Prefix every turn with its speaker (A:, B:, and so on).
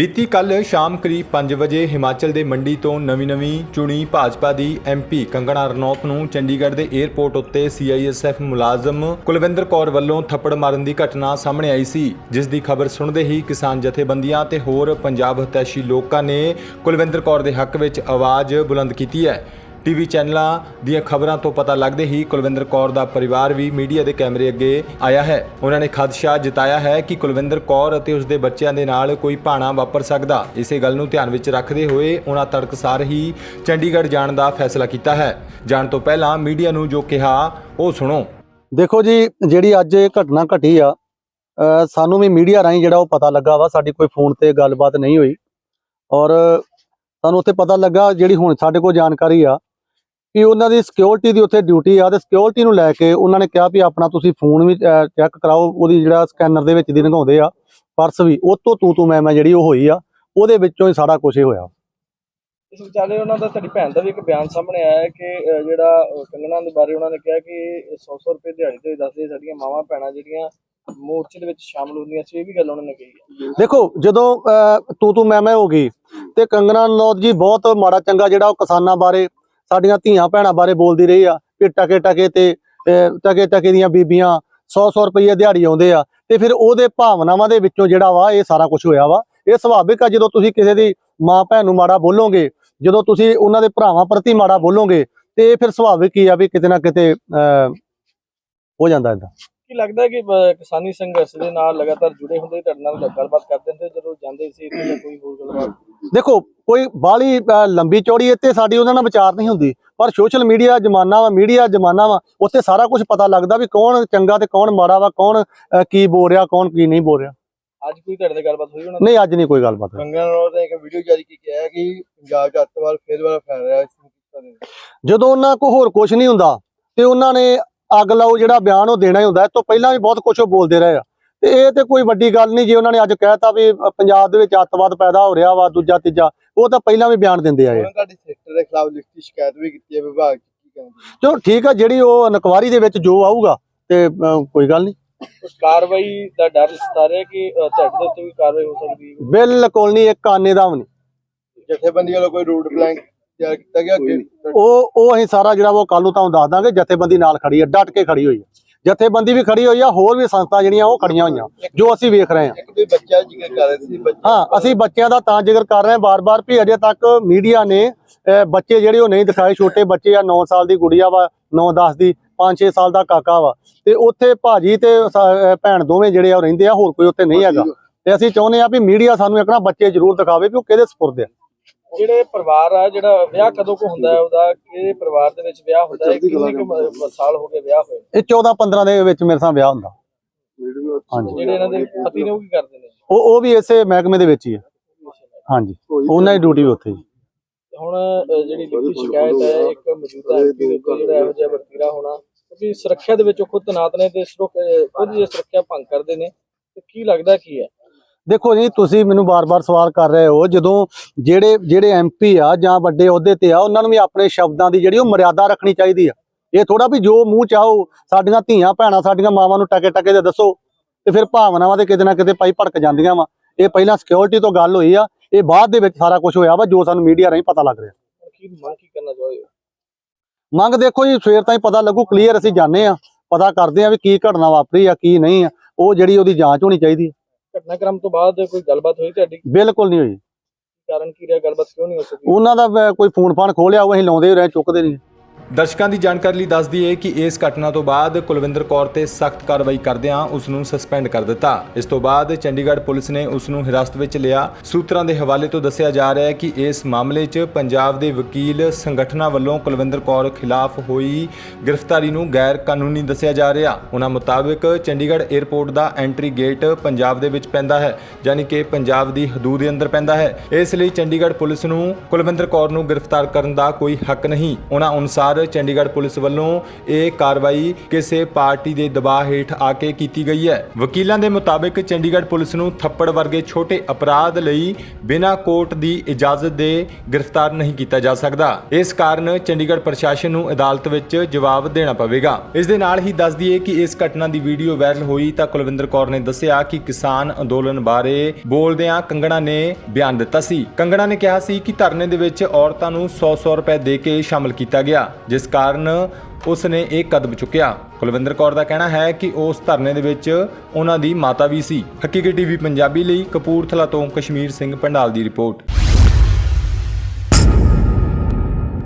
A: ਬੀਤੀ ਕੱਲ ਸ਼ਾਮ ਕਰੀਬ 5 ਵਜੇ ਹਿਮਾਚਲ ਦੇ ਮੰਡੀ ਤੋਂ ਨਵੀਂ-ਨਵੀਂ ਚੁਣੀ ਭਾਜਪਾ ਦੀ ਐਮਪੀ ਕੰਗਣਾ ਰਣੌਤ ਨੂੰ ਚੰਡੀਗੜ੍ਹ ਦੇ 에ਅਰਪੋਰਟ ਉੱਤੇ ਸੀਆਈਐਸਐਫ ਮੁਲਾਜ਼ਮ ਕੁਲਵਿੰਦਰ ਕੌਰ ਵੱਲੋਂ ਥੱਪੜ ਮਾਰਨ ਦੀ ਘਟਨਾ ਸਾਹਮਣੇ ਆਈ ਸੀ, ਜਿਸ ਦੀ ਖਬਰ ਸੁਣਦੇ ਹੀ ਕਿਸਾਨ ਜਥੇਬੰਦੀਆਂ ਤੇ ਹੋਰ ਪੰਜਾਬ ਹਤੈਸ਼ੀ ਲੋਕਾਂ ਨੇ ਕੁਲਵਿੰਦਰ ਕੌਰ ਦੇ ਹੱਕ ਵਿੱਚ ਆਵਾਜ਼ ਬੁਲੰਦ ਕੀਤੀ ਹੈ। ਟੀਵੀ ਚੈਨਲਾਂ ਦੀਆਂ ਖਬਰਾਂ ਤੋਂ ਪਤਾ ਲੱਗਦੇ ਹੀ ਕੁਲਵਿੰਦਰ ਕੌਰ ਦਾ ਪਰਿਵਾਰ ਵੀ ਮੀਡੀਆ ਦੇ ਕੈਮਰੇ ਅੱਗੇ ਆਇਆ ਹੈ। ਉਹਨਾਂ ਨੇ ਖਦਸ਼ਾ ਜਤਾਇਆ ਹੈ ਕਿ ਕੁਲਵਿੰਦਰ ਕੌਰ ਅਤੇ ਉਸ ਦੇ ਬੱਚਿਆਂ ਦੇ ਨਾਲ ਕੋਈ ਭਾਣਾ ਵਾਪਰ ਸਕਦਾ। ਇਸੇ ਗੱਲ ਨੂੰ ਧਿਆਨ ਵਿੱਚ ਰੱਖਦੇ ਹੋਏ ਉਹਨਾਂ ਤੜਕਸਾਰ ਹੀ ਚੰਡੀਗੜ੍ਹ ਜਾਣ ਦਾ ਫੈਸਲਾ ਕੀਤਾ ਹੈ। ਜਾਣ ਤੋਂ ਪਹਿਲਾਂ ਮੀਡੀਆ ਨੂੰ ਜੋ ਕਿਹਾ, ਉਹ ਸੁਣੋ।
B: ਦੇਖੋ ਜੀ, ਜਿਹੜੀ ਅੱਜ ਇਹ ਘਟਨਾ ਘਟੀ ਆ ਸਾਨੂੰ ਵੀ ਮੀਡੀਆ ਰਾਹੀਂ ਜਿਹੜਾ ਉਹ ਪਤਾ ਲੱਗਾ ਵਾ, ਸਾਡੀ ਕੋਈ ਫੋਨ ਤੇ ਗੱਲਬਾਤ ਨਹੀਂ ਹੋਈ। ਔਰ ਸਾਨੂੰ ਉੱਥੇ ਪਤਾ ਲੱਗਾ ਜਿਹੜੀ ਹੁਣ ਸਾਡੇ ਕੋਲ ਜਾਣਕਾਰੀ ਆ ਕਿ ਉਹਨਾਂ ਦੀ ਸਿਕਿਉਰਿਟੀ ਦੀ ਉੱਥੇ ਡਿਊਟੀ ਆ ਤੇ ਸਿਕਿਉਰਿਟੀ ਨੂੰ ਲੈ ਕੇ ਉਹਨਾਂ ਨੇ ਕਿਹਾ ਵੀ ਆਪਣਾ ਤੁਸੀਂ ਫੋਨ ਵੀ ਚੈੱਕ ਕਰਾਓ ਉਹਦੀ ਜਿਹੜਾ ਸਕੈਨਰ ਦੇ ਵਿੱਚ ਦੀ ਲੰਘਾਉਂਦੇ ਆ ਪਰਸ ਵੀ ਉਹ ਤੋਂ ਤੂੰ ਤੂੰ ਮੈਂ ਮੈਂ ਜਿਹੜੀ ਉਹ ਹੋਈ ਆ ਉਹਦੇ ਵਿੱਚੋਂ ਹੀ ਸਾਰਾ ਕੁਝ ਹੋਇਆ।
C: ਇਸ ਵਿਚਾਲੇ ਉਹਨਾਂ ਦਾ ਤੁਹਾਡੀ ਭੈਣ ਦਾ ਵੀ ਇੱਕ ਬਿਆਨ ਸਾਹਮਣੇ ਆਇਆ ਹੈ ਕਿ ਜਿਹੜਾ ਕੰਗਣਾ ਦੇ ਬਾਰੇ ਉਹਨਾਂ ਨੇ ਕਿਹਾ ਕਿ 100-100 ਰੁਪਏ ਦਿਹਾੜੀ ਤੇ ਦੱਸਦੇ ਸਾਡੀਆਂ ਮਾਵਾਂ ਭੈਣਾਂ ਜਿਹੜੀਆਂ ਮੋਰਚੇ ਦੇ ਵਿੱਚ ਸ਼ਾਮਲ ਹੁੰਦੀਆਂ ਸੀ ਇਹ ਵੀ ਗੱਲ ਉਹਨਾਂ ਨੇ ਕਹੀ
B: ਦੇਖੋ ਜਦੋਂ ਤੂੰ ਤੂੰ ਮੈਂ ਮੈਂ ਹੋ ਗਈ ਤੇ ਕੰਗਨਾ ਰਣੌਤ ਜੀ ਬਹੁਤ ਮਾੜਾ ਚੰਗਾ ਜਿਹੜਾ ਉਹ ਕਿਸਾਨਾਂ ਬਾਰੇ ਸਾਡੀਆਂ ਧੀਆਂ ਭੈਣਾਂ ਬਾਰੇ ਬੋਲਦੀ ਰਹੀ ਆ ਕਿ ਟਕੇ ਟਕੇ ਤੇ ਟਕੇ ਟਕੇ ਦੀਆਂ ਬੀਬੀਆਂ 100-100 ਰੁਪਏ ਦਿਹਾੜੀ ਆਉਂਦੇ ਆ ਤੇ ਫਿਰ ਉਹਦੇ ਭਾਵਨਾਵਾਂ ਦੇ ਵਿੱਚੋਂ ਜਿਹੜਾ ਵਾ ਇਹ ਸਾਰਾ ਕੁਝ ਹੋਇਆ ਵਾ। ਇਹ ਸੁਭਾਵਿਕ ਆ ਜਦੋਂ ਤੁਸੀਂ ਕਿਸੇ ਦੀ ਮਾਂ ਭੈਣ ਨੂੰ ਮਾੜਾ ਬੋਲੋਗੇ ਜਦੋਂ ਤੁਸੀਂ ਉਹਨਾਂ ਦੇ ਭਰਾਵਾਂ ਪ੍ਰਤੀ ਮਾੜਾ ਬੋਲੋਗੇ ਤੇ ਇਹ ਫਿਰ ਸੁਭਾਵਿਕ ਹੀ ਆ ਵੀ ਕਿਤੇ ਨਾ ਕਿਤੇ ਅਹ, ਹੋ ਜਾਂਦਾ ਇਦਾਂ
C: ਕੀ ਲੱਗਦਾ ਹੈ ਕਿ ਕਿਸਾਨੀ ਸੰਘਰਸ਼ ਦੇ ਨਾਲ ਲਗਾਤਾਰ ਜੁੜੇ ਹੁੰਦੇ ਤੁਹਾਡੇ ਨਾਲ ਗੱਲਬਾਤ ਕਰਦੇ ਹੁੰਦੇ ਜਦੋਂ ਜਾਂਦੇ ਸੀ ਇੱਥੇ ਜਾਂ ਕੋਈ ਹੋਰ ਗੱਲਬਾਤ?
B: ਦੇਖੋ ਕੋਈ ਬਾਹਲੀ ਲੰਬੀ ਚੌੜੀ ਇੱਥੇ ਸਾਡੀ ਉਹਨਾਂ ਨਾਲ ਵਿਚਾਰ ਨਹੀਂ ਹੁੰਦੀ। ਪਰ ਸੋਸ਼ਲ ਮੀਡੀਆ ਜ਼ਮਾਨਾ ਵਾ ਮੀਡੀਆ ਜ਼ਮਾਨਾ ਵਾ ਉੱਥੇ ਸਾਰਾ ਕੁਝ ਪਤਾ ਲੱਗਦਾ ਵੀ ਕੌਣ ਚੰਗਾ ਤੇ ਕੌਣ ਮਾੜਾ ਵਾ ਕੌਣ ਕੀ ਬੋਲ ਰਿਹਾ ਕੌਣ ਕੀ ਨਹੀਂ ਬੋਲ ਰਿਹਾ।
C: ਅੱਜ ਕੋਈ ਤੁਹਾਡੇ ਨਾਲ ਗੱਲਬਾਤ ਹੋਈ ਉਹਨਾਂ
B: ਨਹੀਂ ਅੱਜ ਨਹੀਂ ਕੋਈ ਗੱਲਬਾਤ ਹੋਈ।
D: ਕੰਗਨਾ ਰਣੌਤ ਨੇ ਇੱਕ ਵੀਡੀਓ ਜਾਰੀ ਕੀਤੀ ਹੈ ਕਿ ਪੰਜਾਬ 'ਚ ਅੱਤਵਾਦ ਫੇਰ ਦੁਬਾਰਾ ਫੈਲ ਰਿਹਾ ਹੈ ਇਸ ਨੂੰ
B: ਜਦੋਂ ਉਹਨਾਂ ਕੋ ਹੋਰ ਕੁਝ ਨਹੀਂ ਹੁੰਦਾ ਤੇ ਉਹਨਾਂ ਨੇ ਅੱਗ ਲਾਓ ਜਿਹੜਾ ਬਿਆਨ ਉਹ ਦੇਣਾ ਹੀ ਹੁੰਦਾ ਇਸ ਤੋਂ ਪਹਿਲਾਂ ਵੀ ਬਹੁਤ ਕੁਝ ਉਹ ਬੋਲਦੇ ਰਹੇ ਆ। ਤੇ ਇਹ ਤੇ ਕੋਈ ਵੱਡੀ ਗੱਲ ਨਹੀਂ ਜੇ ਉਹਨਾਂ ਨੇ ਅੱਜ ਕਹਿਤਾ ਵੀ ਪੰਜਾਬ ਦੇ ਵਿੱਚ ਅੱਤਵਾਦ ਪੈਦਾ ਹੋ ਰਿਹਾ ਵਾ ਦੂਜਾ ਤੀਜਾ ਉਹ ਤਾਂ ਪਹਿਲਾਂ ਵੀ ਬਿਆਨ ਦਿੰਦੇ ਆਏ ਆ।
D: ਉਹਨਾਂ ਤੁਹਾਡੀ ਸੈਕਟਰ ਦੇ ਖਿਲਾਫ ਲਿਖਤੀ ਸ਼ਿਕਾਇਤ ਵੀ ਕੀਤੀ ਹੈ ਵਿਭਾਗ 'ਚ ਕੀ ਕਹਿੰਦੇ
B: ਚਲੋ ਠੀਕ ਆ ਜਿਹੜੀ ਉਹ ਇਨਕੁਆਰੀ ਦੇ ਵਿੱਚ ਜੋ ਆਊਗਾ ਤੇ ਕੋਈ ਗੱਲ ਨਹੀਂ।
C: ਉਸ ਕਾਰਵਾਈ ਦਾ ਡਰ ਸਤਾ ਰਿਹਾ ਕਿ ਤੁਹਾਡੇ ਦੇ ਉੱਤੇ ਵੀ ਕਾਰਵਾਈ ਹੋ ਸਕਦੀ ਹੈ?
B: ਬਿਲਕੁਲ ਨਹੀਂ ਇੱਕ ਆਨੇ ਦਾ ਵੀ ਨਹੀਂ।
D: ਜਥੇਬੰਦੀ ਵੱਲੋਂ ਕੋਈ ਰੂਟ ਪਲਾਨ ਤਿਆਰ ਕੀਤਾ ਗਿਆ ਅੱਗੇ
B: ਉਹ ਉਹ ਅਸੀਂ ਸਾਰਾ ਜਿਹੜਾ ਉਹ ਕੱਲ ਨੂੰ ਤੁਹਾਨੂੰ ਦੱਸ ਦਾਂਗੇ ਜਥੇਬੰਦੀ ਨਾਲ ਖੜੀ ਹੈ ਡਟ ਕੇ ਖੜੀ ਹੋਈ ਹੈ ਜਥੇਬੰਦੀ ਵੀ ਖੜੀ ਹੋਈ ਆ ਹੋਰ ਵੀ ਸੰਸਥਾ ਜਿਹੜੀਆਂ ਉਹ ਖੜੀਆਂ ਹੋਈਆਂ ਜੋ ਅਸੀਂ ਵੇਖ ਰਹੇ ਹਾਂ
D: ਇੱਕ ਵੀ ਬੱਚਾ ਜ਼ਿਕਰ ਕਰ ਰਹੇ ਸੀ ਬੱਚਾ
B: ਹਾਂ ਅਸੀਂ ਬੱਚਿਆਂ ਦਾ ਤਾਂ ਜ਼ਿਕਰ ਕਰ ਰਹੇ ਹਾਂ ਬਾਰ-ਬਾਰ ਵੀ ਅਜੇ ਤੱਕ ਮੀਡੀਆ ਨੇ ਬੱਚੇ ਜਿਹੜੇ ਉਹ ਨਹੀਂ ਦਿਖਾਏ ਛੋਟੇ ਬੱਚੇ ਆ 9 ਸਾਲ ਦੀ ਗੁੜੀਆ ਵਾ 9-10 ਦੀ 5-6 ਸਾਲ ਦਾ ਕਾਕਾ ਵਾ। ਤੇ ਉੱਥੇ ਭਾਜੀ ਤੇ ਭੈਣ ਦੋਵੇਂ ਜਿਹੜੇ ਆ ਉਹ ਰਹਿੰਦੇ ਆ ਹੋਰ ਕੋਈ ਉੱਥੇ ਨਹੀਂ ਹੈਗਾ। ਤੇ ਅਸੀਂ ਚਾਹੁੰਦੇ ਆ ਵੀ ਮੀਡੀਆ ਸਾਨੂੰ ਇੱਕ ਨਾ ਬੱਚੇ ਜ਼ਰੂਰ ਦਿਖਾਵੇ ਵੀ ਉਹ ਕਿਹਦੇ ਸਪੁਰਦ ਆ।
C: ਜਿਹੜੇ ਪਰਿਵਾਰ ਆ ਜਿਹੜਾ ਵਿਆਹ ਕਦੋਂ ਕੋ ਹੁੰਦਾ ਹੈ ਉਹਦਾ ਕਿਹੜੇ ਪਰਿਵਾਰ ਦੇ ਵਿੱਚ ਵਿਆਹ ਹੁੰਦਾ ਹੈ ਕਿੰਨੇ ਕੁ ਸਾਲ ਹੋ ਗਏ ਵਿਆਹ ਹੋਏ
B: ਇਹ 14-15 ਦੇ ਵਿੱਚ ਮੇਰੇ ਸਾਹ ਵਿਆਹ ਹੁੰਦਾ। ਹਾਂਜੀ।
C: ਜਿਹੜੇ ਇਹਨਾਂ ਦੇ ਪਤੀ ਨੇ ਉਹ ਕੀ ਕਰਦੇ ਨੇ?
B: ਉਹ ਉਹ ਵੀ ਇਸੇ ਮਹਿਕਮੇ ਦੇ ਵਿੱਚ ਹੀ ਹੈ ਹਾਂਜੀ। ਉਹਨਾਂ ਦੀ ਡਿਊਟੀ ਵੀ ਉੱਥੇ ਹੀ।
C: ਹੁਣ ਜਿਹੜੀ ਲਿਖਤੀ ਸ਼ਿਕਾਇਤ ਹੈ ਇੱਕ ਮੌਜੂਦਾ ਐਮਪੀ ਦੇ ਉੱਤੇ ਜਿਹੜਾ ਇਹੋ ਜਿਹਾ ਵਰਤੀਰਾ ਹੋਣਾ ਕਿਉਂਕਿ ਸੁਰੱਖਿਆ ਦੇ ਵਿੱਚ ਉਹ ਖੁਦ ਤਨਾਤ ਨੇ ਤੇ ਖੁਦ ਜੇ ਸੁਰੱਖਿਆ ਭੰਗ ਕਰਦੇ ਨੇ। ਤੇ ਕੀ ਲੱਗਦਾ ਕੀ ਹੈ?
B: ਦੇਖੋ ਜੀ ਤੁਸੀਂ ਮੈਨੂੰ ਬਾਰ-ਬਾਰ ਸਵਾਲ ਕਰ ਰਹੇ ਹੋ ਜਦੋਂ ਜਿਹੜੇ ਜਿਹੜੇ ਐਮਪੀ ਆ ਜਾਂ ਵੱਡੇ ਅਹੁਦੇ ਤੇ ਆ ਉਹਨਾਂ ਨੂੰ ਵੀ ਆਪਣੇ ਸ਼ਬਦਾਂ ਦੀ ਜਿਹੜੀ ਉਹ ਮਰਿਆਦਾ ਰੱਖਣੀ ਚਾਹੀਦੀ ਆ। ਇਹ ਥੋੜਾ ਵੀ ਜੋ ਮੂੰਹ ਚਾਹੋ ਸਾਡੀਆਂ ਧੀਆਂ ਭੈਣਾਂ ਸਾਡੀਆਂ ਮਾਵਾਂ ਨੂੰ ਟਕੇ ਟਕੇ ਦੇ ਦੱਸੋ ਤੇ ਫਿਰ ਭਾਵਨਾਵਾਂ ਤੇ ਕਿਤੇ ਨਾ ਕਿਤੇ ਪਾਈ ਭੜਕ ਜਾਂਦੀਆਂ ਵਾ। ਇਹ ਪਹਿਲਾਂ ਸਿਕਿਉਰਿਟੀ ਤੋਂ ਗੱਲ ਹੋਈ ਆ ਇਹ ਬਾਅਦ ਦੇ ਵਿੱਚ ਸਾਰਾ ਕੁਝ ਹੋਇਆ ਵਾ ਜੋ ਸਾਨੂੰ ਮੀਡੀਆ ਰਾਹੀਂ ਪਤਾ ਲੱਗ ਰਿਹਾ।
C: ਮੰਗ ਕੀ ਕਰਨਾ ਚਾਹੁੰਦੇ ਹੋ?
B: ਮੰਗ ਦੇਖੋ ਜੀ ਸਵੇਰ ਤਾਈਂ ਪਤਾ ਲੱਗੂ ਕਲੀਅਰ ਅਸੀਂ ਜਾਣੇ ਆ ਪਤਾ ਕਰਦੇ ਆ ਵੀ ਕੀ ਘਟਨਾ ਵਾਪਰੀ ਆ ਕੀ ਨਹੀਂ ਆ ਉਹ ਜਿਹੜੀ ਉਹਦੀ ਜਾਂਚ ਹੋਣੀ ਚਾਹੀਦੀ ਹੈ
C: ਘਟਨਾਕ੍ਰਮ ਤੋਂ ਬਾਅਦ ਕੋਈ ਗੱਲਬਾਤ ਹੋਈ ਤੁਹਾਡੀ?
B: ਬਿਲਕੁਲ ਨਹੀਂ ਹੋਈ।
C: ਕਾਰਨ ਕੀ ਰਿਹਾ? ਗੱਲਬਾਤ ਕਿਉਂ ਨਹੀਂ ਹੋ ਸਕੀ?
B: ਉਹਨਾਂ ਦਾ ਕੋਈ ਫੋਨ ਫਾਨ ਖੋਲਿਆ ਉਹ ਅਸੀਂ ਲਾਉਂਦੇ ਰਹੇ ਚੁੱਕਦੇ ਨਹੀਂ।
A: ਦਰਸ਼ਕਾਂ ਦੀ ਜਾਣਕਾਰੀ ਲਈ ਦੱਸ ਦਈਏ ਕਿ ਇਸ ਘਟਨਾ ਤੋਂ ਬਾਅਦ ਕੁਲਵਿੰਦਰ ਕੌਰ ਤੇ ਸਖਤ ਕਾਰਵਾਈ ਕਰਦਿਆਂ ਉਸ ਨੂੰ ਸਸਪੈਂਡ ਕਰ ਦਿੱਤਾ। ਇਸ ਤੋਂ ਬਾਅਦ ਚੰਡੀਗੜ੍ਹ ਪੁਲਿਸ ਨੇ ਉਸ ਨੂੰ ਹਿਰਾਸਤ ਵਿੱਚ ਲਿਆ। ਸੂਤਰਾਂ ਦੇ ਹਵਾਲੇ ਤੋਂ ਦੱਸਿਆ ਜਾ ਰਿਹਾ ਹੈ ਕਿ ਇਸ ਮਾਮਲੇ 'ਚ ਪੰਜਾਬ ਦੇ ਵਕੀਲ ਸੰਗਠਨਾਂ ਵੱਲੋਂ ਕੁਲਵਿੰਦਰ ਕੌਰ ਖਿਲਾਫ ਹੋਈ ਗ੍ਰਿਫਤਾਰੀ ਨੂੰ ਗੈਰ ਕਾਨੂੰਨੀ ਦੱਸਿਆ ਜਾ ਰਿਹਾ। ਉਹਨਾਂ ਮੁਤਾਬਕ ਚੰਡੀਗੜ੍ਹ 에ਅਰਪੋਰਟ ਦਾ ਐਂਟਰੀ ਗੇਟ ਪੰਜਾਬ ਦੇ ਵਿੱਚ ਪੈਂਦਾ ਹੈ, ਯਾਨੀ ਕਿ ਪੰਜਾਬ ਦੀ ਹਦੂਦ ਦੇ ਅੰਦਰ ਪੈਂਦਾ ਹੈ। ਇਸ ਲਈ ਚੰਡੀਗੜ੍ਹ ਪੁਲਿਸ ਨੂੰ ਕੁਲਵਿੰਦਰ ਕੌਰ ਨੂੰ ਗ੍ਰਿਫਤਾਰ ਕਰਨ ਦਾ ਕੋਈ ਹੱਕ ਨਹੀਂ। ਉਹਨਾਂ ਅਨੁਸਾਰ ਪਰ ਚੰਡੀਗੜ੍ਹ ਪੁਲਿਸ ਵੱਲੋਂ ਇਹ ਕਾਰਵਾਈ ਕਿਸੇ ਪਾਰਟੀ ਦੇ ਦਬਾਅ ਹੇਠ ਆ ਕੇ ਕੀਤੀ ਗਈ ਹੈ। ਵਕੀਲਾਂ ਦੇ ਮੁਤਾਬਕ ਚੰਡੀਗੜ੍ਹ ਪੁਲਿਸ ਨੂੰ ਥੱਪੜ ਵਰਗੇ ਛੋਟੇ ਅਪਰਾਧ ਲਈ ਬਿਨਾਂ ਕੋਰਟ ਦੀ ਇਜਾਜ਼ਤ ਦੇ ਗ੍ਰਿਫਤਾਰ ਨਹੀਂ ਕੀਤਾ ਜਾ ਸਕਦਾ। ਇਸ ਕਾਰਨ ਚੰਡੀਗੜ੍ਹ ਪ੍ਰਸ਼ਾਸਨ ਨੂੰ ਅਦਾਲਤ ਵਿੱਚ ਜਵਾਬ ਦੇਣਾ ਪਵੇਗਾ। ਇਸ ਦੇ ਨਾਲ ਹੀ ਦੱਸ ਦਈਏ ਕਿ ਇਸ ਘਟਨਾ ਦੀ ਵੀਡੀਓ ਵਾਇਰਲ ਹੋਈ ਤਾਂ ਕੁਲਵਿੰਦਰ ਕੌਰ ਨੇ ਦੱਸਿਆ ਕਿ ਕਿਸਾਨ ਅੰਦੋਲਨ ਬਾਰੇ ਬੋਲਦਿਆਂ ਕੰਗਣਾ ਨੇ ਬਿਆਨ ਦਿੱਤਾ ਸੀ। ਕੰਗਣਾ ਨੇ ਕਿਹਾ ਸੀ ਕਿ ਧਰਨੇ ਦੇ ਵਿੱਚ ਔਰਤਾਂ ਨੂੰ 100-100 ਰੁਪਏ ਦੇ ਕੇ ਸ਼ਾਮਲ ਕੀਤਾ ਗਿਆ। ਜਿਸ ਕਾਰਨ ਉਸ ਨੇ ਇਹ ਕਦਮ ਚੁੱਕਿਆ। ਕੁਲਵਿੰਦਰ ਕੌਰ ਦਾ ਕਹਿਣਾ ਹੈ ਕਿ ਉਸ ਧਰਨੇ ਦੇ ਵਿੱਚ ਉਹਨਾਂ ਦੀ ਮਾਤਾ ਵੀ ਸੀ। ਹਕੀਕੀ ਟੀਵੀ ਪੰਜਾਬੀ ਲਈ ਕਪੂਰਥਲਾ ਤੋਂ ਕਸ਼ਮੀਰ ਸਿੰਘ ਪੰਡਾਲ ਦੀ ਰਿਪੋਰਟ।